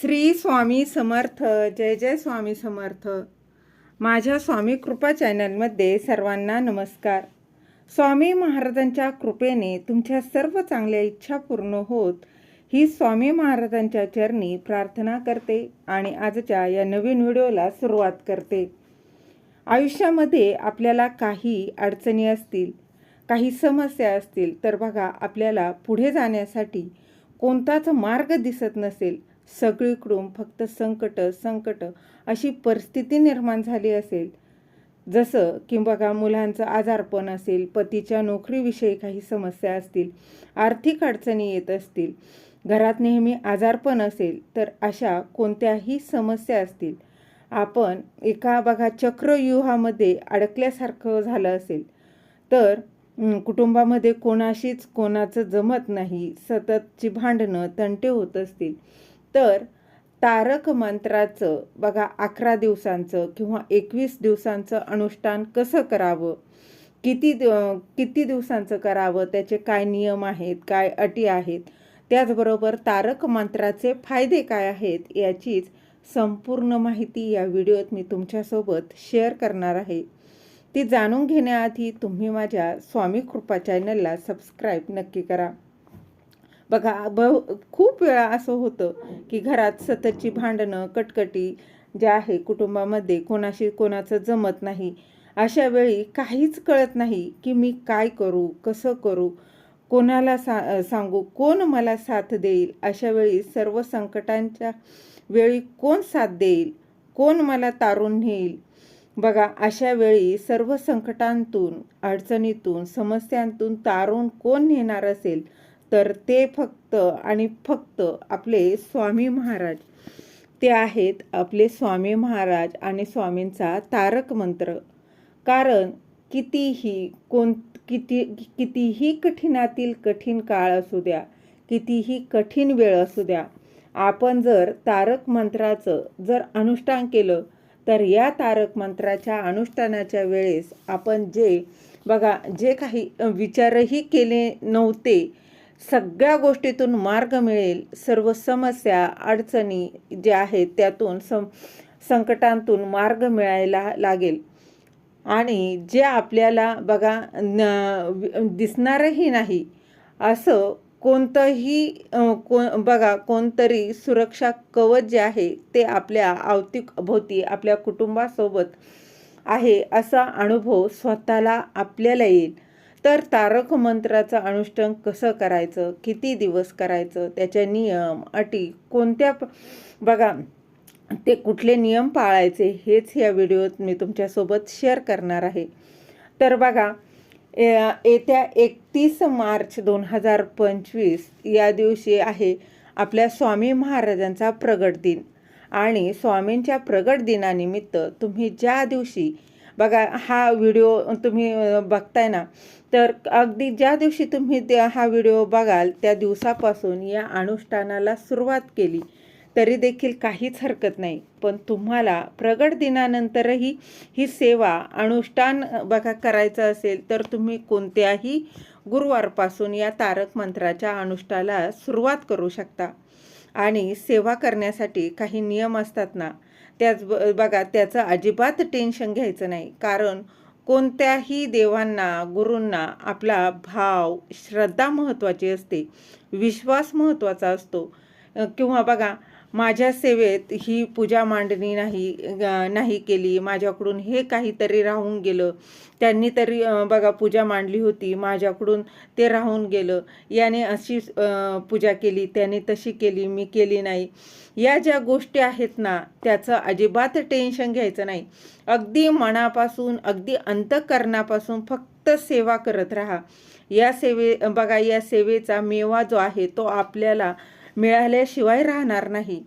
श्री स्वामी समर्थ जय जय स्वामी समर्थ. माझ्या स्वामी कृपा चॅनलमध्ये सर्वांना नमस्कार. स्वामी महाराजांच्या कृपेने तुमच्या सर्व चांगल्या इच्छा पूर्ण होत ही स्वामी महाराजांच्या चरणी प्रार्थना करते आणि आजच्या या नवीन व्हिडिओला सुरुवात करते. आयुष्यामध्ये आपल्याला काही अडचणी असतील काही समस्या असतील तर बघा आपल्याला पुढे जाण्यासाठी कोणताच मार्ग दिसत नसेल सगळीकडून फक्त संकट संकट अशी परिस्थिती निर्माण झाली असेल. जसं की बघा मुलांचं आजारपण असेल पतीच्या नोकरीविषयी काही समस्या असतील आर्थिक अडचणी येत असतील घरात नेहमी आजारपण असेल तर अशा कोणत्याही समस्या असतील. आपण एका बघा चक्रव्यूहामध्ये अडकल्यासारखं झालं असेल तर कुटुंबामध्ये कोणाशीच कोणाचं जमत नाही सततची भांडणं तंटे होत असतील. तर तारक मंत्राचं बघा अकरा दिवसांचं किंवा एकवीस दिवसांचं अनुष्ठान कसं करावं? किती दिव- किती दिवसांचं करावं? त्याचे काय नियम आहेत? काय अटी आहेत? त्याचबरोबर तारक मंत्राचे फायदे काय आहेत? याचीच संपूर्ण माहिती या व्हिडिओत मी तुमच्यासोबत शेअर करणार आहे. ती जाणून घेण्याआधी तुम्ही माझ्या स्वामी कृपा चॅनलला सबस्क्राईब नक्की करा. बघा ब खूप वेळा असं होतं की घरात सततची भांडणं कटकटी ज्या आहे कुटुंबामध्ये कोणाशी कोणाचं जमत नाही अशा वेळी काहीच कळत नाही की मी काय करू कसं करू कोणाला सा सांगू कोण मला साथ देईल अशा वेळी सर्व संकटांच्या वेळी कोण साथ देईल कोण मला तारून नेईल? बघा अशा वेळी सर्व संकटांतून अडचणीतून समस्यांतून तारून कोण नेणार असेल? तर ते फक्त आणि फक्त आपले स्वामी महाराज. ते आहेत आपले स्वामी महाराज आणि स्वामींचा तारक मंत्र. कारण कितीही कोण किती कितीही कठीणातील कठीण काळ असू द्या कितीही कठीण वेळ असू द्या आपण जर तारक मंत्राचं जर अनुष्ठान केलं तर या तारक मंत्राच्या अनुष्ठानाच्या वेळेस आपण जे बघा जे काही विचारही केले नव्हते सगळ्या गोष्टीतून मार्ग मिळेल सर्व समस्या अडचणी ज्या आहेत त्यातून सं संकटांतून मार्ग मिळायला लागेल. आणि जे आपल्याला बघा न दिसणारही नाही असं कोणतंही को बघा कोणतरी सुरक्षा कवच जे आहे ते आपल्या अवतीक भोवती आपल्या कुटुंबासोबत आहे असा अनुभव स्वतःला आपल्याला येईल. तर तारक मंत्राचं अनुष्ठान कसं करायचं? किती दिवस करायचं? त्याचे नियम अटी कोणत्या बघा ते कुठले नियम पाळायचे हेच या व्हिडिओत मी तुमच्यासोबत शेअर करणार आहे. तर बघा येत्या एकतीस मार्च दोन हजार पंचवीस या दिवशी आहे आपल्या स्वामी महाराजांचा प्रगट दिन. आणि स्वामींच्या प्रगट दिनानिमित्त तुम्ही ज्या दिवशी बघा हा व्हिडिओ तुम्ही बघताय ना तर अगदी ज्या दिवशी तुम्ही त्या हा व्हिडिओ बघाल त्या दिवसापासून या अनुष्ठानाला सुरुवात केली तरी देखील काहीच हरकत नाही. पण तुम्हाला प्रगट दिनानंतरही ही सेवा अनुष्ठान बघा करायचं असेल तर तुम्ही कोणत्याही गुरुवारपासून या तारक मंत्राच्या अनुष्ठानाला सुरुवात करू शकता. आणि सेवा करण्यासाठी काही नियम असतात ना त्याच ब बघा त्याचं अजिबात टेन्शन घ्यायचं नाही. कारण कोणत्याही देवांना गुरूंना आपला भाव श्रद्धा महत्त्वाची असते. विश्वास महत्त्वाचा असतो. किंवा बघा माझ्या सेवेत ही पूजा मांडणी नाही नाही केली. माझ्याकडून हे काहीतरी राहून गेलं. त्यांनी तरी बघा पूजा मांडली होती. माझ्याकडून ते राहून गेलं. याने अशी पूजा केली. त्याने तशी केली. मी केली नाही. या ज्या गोष्टी आहेत ना त्याचं अजिबात टेन्शन घ्यायचं नाही. अगदी मनापासून अगदी अंतकरणापासून फक्त सेवा करत राहा. या सेवे बघा या सेवेचा मेवा जो आहे तो आपल्याला मिळाल्याशिवाय राहणार नाही.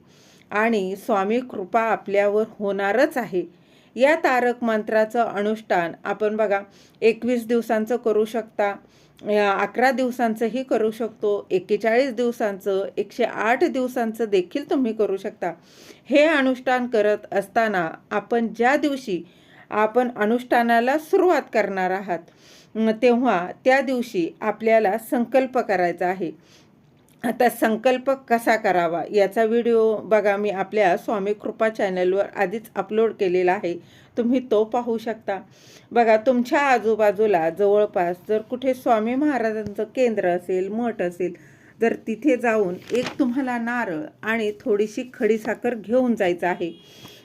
आणि स्वामी कृपा आपल्यावर होणारच आहे. या तारक मंत्राचं अनुष्ठान आपण बघा एकवीस दिवसांचं करू शकता अकरा दिवसांचंही करू शकतो एक्केचाळीस दिवसांचं एकशे आठ दिवसांचं देखील तुम्ही करू शकता. हे अनुष्ठान करत असताना आपण ज्या दिवशी आपण अनुष्ठानाला सुरुवात करणार आहात तेव्हा त्या दिवशी आपल्याला संकल्प करायचा आहे. आता संकल्प कसा करावा याचा व्हिडिओ बघा मी आपल्या स्वामी कृपा चॅनलवर आधीच अपलोड केलेला आहे. तुम्ही तो पाहू शकता. बघा तुमच्या आजूबाजूला जवळपास जर कुठे स्वामी महाराजांचं केंद्र असेल मठ असेल जर तिथे जाऊन एक तुम्हाला नारळ आणि थोडीशी खडीसाखर घेऊन जायचं आहे.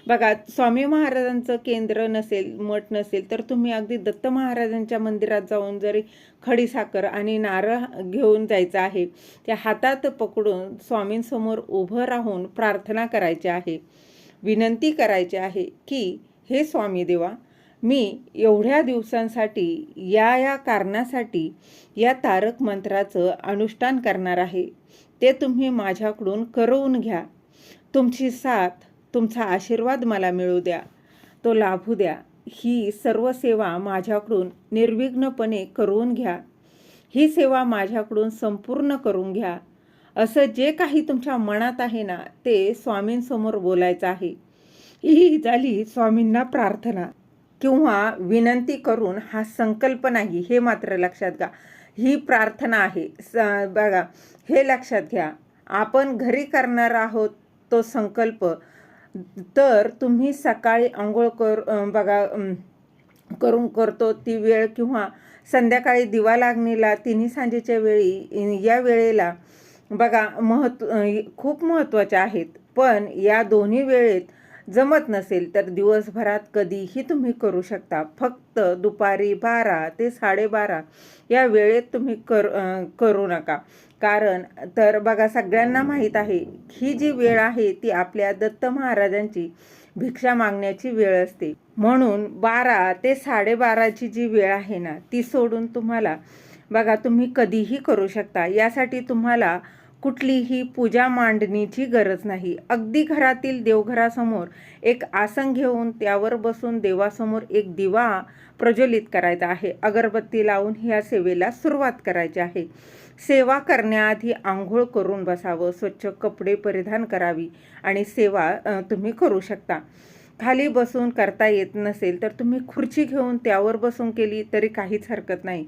बघा स्वामी महाराजांचं केंद्र नसेल मठ नसेल तर तुम्ही अगदी दत्त महाराजांच्या मंदिरात जाऊन जरी खडीसाखर आणि नारळ घेऊन जायचं आहे त्या हातात पकडून स्वामींसमोर उभं राहून प्रार्थना करायची आहे. विनंती करायची आहे की हे स्वामी देवा मी एवढ्या दिवसांसाठी या या कारणासाठी या तारक मंत्राचं अनुष्ठान करणार आहे. ते तुम्ही माझ्याकडून करवून घ्या. तुमची साथ तुमचा आशीर्वाद मला मिळू द्या. तो लाभू द्या. ही सर्व सेवा माझ्याकडून निर्विघ्नपणे करून घ्या. ही सेवा माझ्याकडून संपूर्ण करून घ्या. असं जे काही तुमच्या मनात आहे ना ते स्वामींसमोर बोलायचं आहे. ही झाली स्वामींना प्रार्थना. किंवा विनंती करून हा संकल्प नाही हे मात्र लक्षात घ्या. ही प्रार्थना आहे. स बघा हे लक्षात घ्या. आपण घरी करणार आहोत तो संकल्प. तर तुम्ही सकाळी आंघोळ कर बघा करून करतो ती वेळ किंवा संध्याकाळी दिवा लागणीला तिन्ही सांजेच्या वेळी या वेळेला बघा महत्त्व खूप महत्त्वाच्या आहेत. पण या दोन्ही वेळेत जमत नसेल तर दिवसभरात कधीही तुम्ही करू शकता. फक्त दुपारी बारा ते साडेबारा या वेळेत तुम्ही कर करू नका. कारण तर बघा सगळ्यांना माहीत आहे ही जी वेळ आहे ती आपल्या दत्त महाराजांची भिक्षा मागण्याची वेळ असते. म्हणून बारा ते साडेबाराची जी वेळ आहे ना ती सोडून तुम्हाला बघा तुम्ही कधीही करू शकता. यासाठी तुम्हाला कुठलीही पूजा मांडणीची गरज नाही. अगदी घरातील देवघरासमोर एक आसन घेऊन त्यावर बसून देवासमोर एक दिवा प्रज्वलित करायचा आहे. अगरबत्ती लावून ह्या सेवेला सुरुवात करायची आहे. सेवा करण्याआधी आंघोळ करून बसावं स्वच्छ कपडे परिधान करावी आणि सेवा तुम्ही करू शकता. खाली बसून करता येत नसेल तर तुम्ही खुर्ची घेऊन त्यावर बसून केली तरी काहीच हरकत नाही.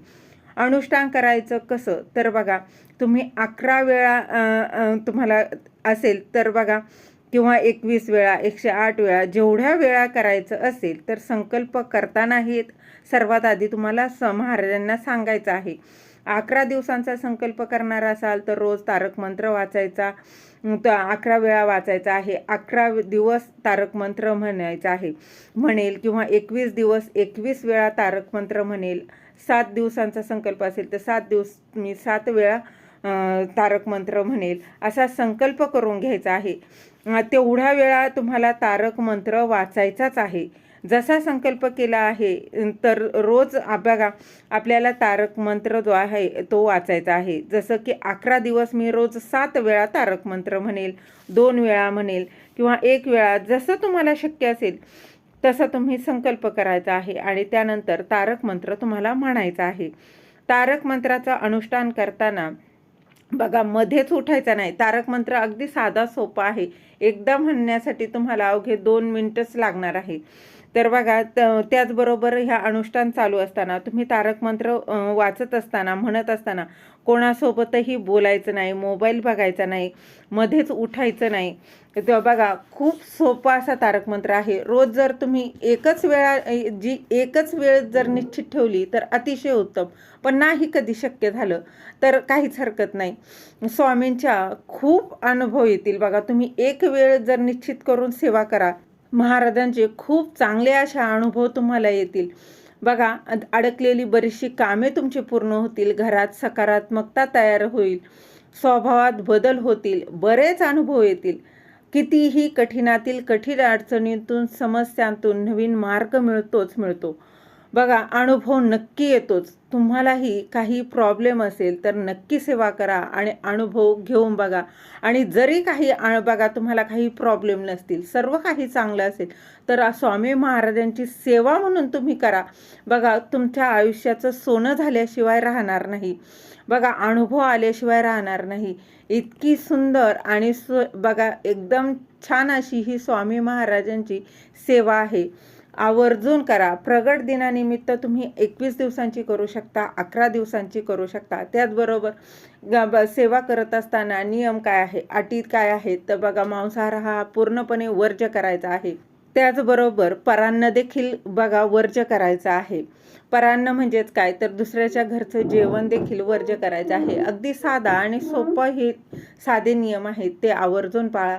अनुष्ठान करायचं कसं? तर बघा तुम्ही अकरा वेळा तुम्हाला असेल तर बघा किंवा एकवीस वेळा एकशे आठ वेळा जेवढ्या वेळा करायचं असेल तर संकल्प करतानाही सर्वात आधी तुम्हाला स महाराजांना सांगायचं आहे. अकरा दिवसांचा संकल्प करणार असाल तर रोज तारक मंत्र वाचायचा. तर अकरा वेळा वाचायचा आहे. अकरा दिवस तारक मंत्र म्हणायचा आहे. म्हणेल किंवा एकवीस दिवस एकवीस वेळा तारक मंत्र म्हणेल. सात दिवसांचा संकल्प असेल तर सात दिवस मी सात वेळा तारक मंत्र म्हणेल. असा संकल्प करून घ्यायचा आहे. तेवढा तेवढ्या वेळा तुम्हाला तारक मंत्र वाचायचाच आहे. जसा संकल्प केला आहे तर रोज बघा आपल्याला तारक मंत्र जो आहे तो वाचायचा आहे. जसं की अकरा दिवस मी रोज सात वेळा तारक मंत्र म्हणेल दोन वेळा म्हणेल किंवा एक वेळा जसं तुम्हाला शक्य असेल तसा तुम्ही संकल्प करायचा आहे. आणि त्यानंतर तारक मंत्र तुम्हाला म्हणायचा आहे. तारक मंत्राचं अनुष्ठान करताना बघा मध्येच उठायचा नाही. तारक मंत्र अगदी साधा सोपा आहे. एकदा म्हणण्यासाठी तुम्हाला अवघे दोन मिनटंच लागणार आहे. तर बघा त त्याचबरोबर ह्या अनुष्ठान चालू असताना तुम्ही तारक मंत्र वाचत असताना म्हणत असताना कोणासोबतही बोलायचं नाही मोबाईल बघायचा नाही मध्येच उठायचं नाही. तेव्हा बघा खूप सोपा असा तारक मंत्र आहे. रोज जर तुम्ही एकच वेळा जी एकच वेळ जर निश्चित ठेवली तर अतिशय उत्तम. पण नाही कधी शक्य झालं तर काहीच हरकत नाही. स्वामींच्या खूप अनुभव येतील. बघा तुम्ही एक वेळ जर निश्चित करून सेवा करा महाराजांचे खूप चांगले अशा अनुभव तुम्हाला येतील. बघा अडकलेली बरीचशी कामे तुमची पूर्ण होतील. घरात सकारात्मकता तयार होईल. स्वभावात बदल होतील. बरेच अनुभव येतील. कितीही कठीणातील कठीण अडचणीतून समस्यांतून नवीन मार्ग मिळतोच मिळतो. बघा अनुभव नक्की येतोच. तुम्हालाही काही प्रॉब्लेम असेल तर नक्की सेवा करा आणि अनुभव घेऊन बघा. आणि जरी काही आ- बघा तुम्हाला काही प्रॉब्लेम नसतील सर्व काही चांगलं असेल तर स्वामी महाराजांची सेवा म्हणून तुम्ही करा. बघा तुमच्या आयुष्याचं सोनं झाल्याशिवाय राहणार नाही. बघा अनुभव आल्याशिवाय राहणार नाही. इतकी सुंदर आणि सु बघा एकदम छान अशी ही स्वामी महाराजांची सेवा आहे. आवर्जून करा. प्रगट दिनानिमित्त तुम्ही एकवीस दिवसांची करू शकता अकरा दिवसांची करू शकता. त्याचबरोबर सेवा करत असताना नियम काय आहे? अटी काय आहेत तर बघा मांसाहार हा पूर्णपणे वर्ज्य करायचा आहे. त्याचबरोबर परान्न देखील बघा वर्ज्य करायचं आहे. परान्न म्हणजेच काय? तर दुसऱ्याच्या घरचं जेवण देखील वर्ज्य करायचं आहे. अगदी साधा आणि सोपं हे साधे नियम आहेत. ते आवर्जून पाळा.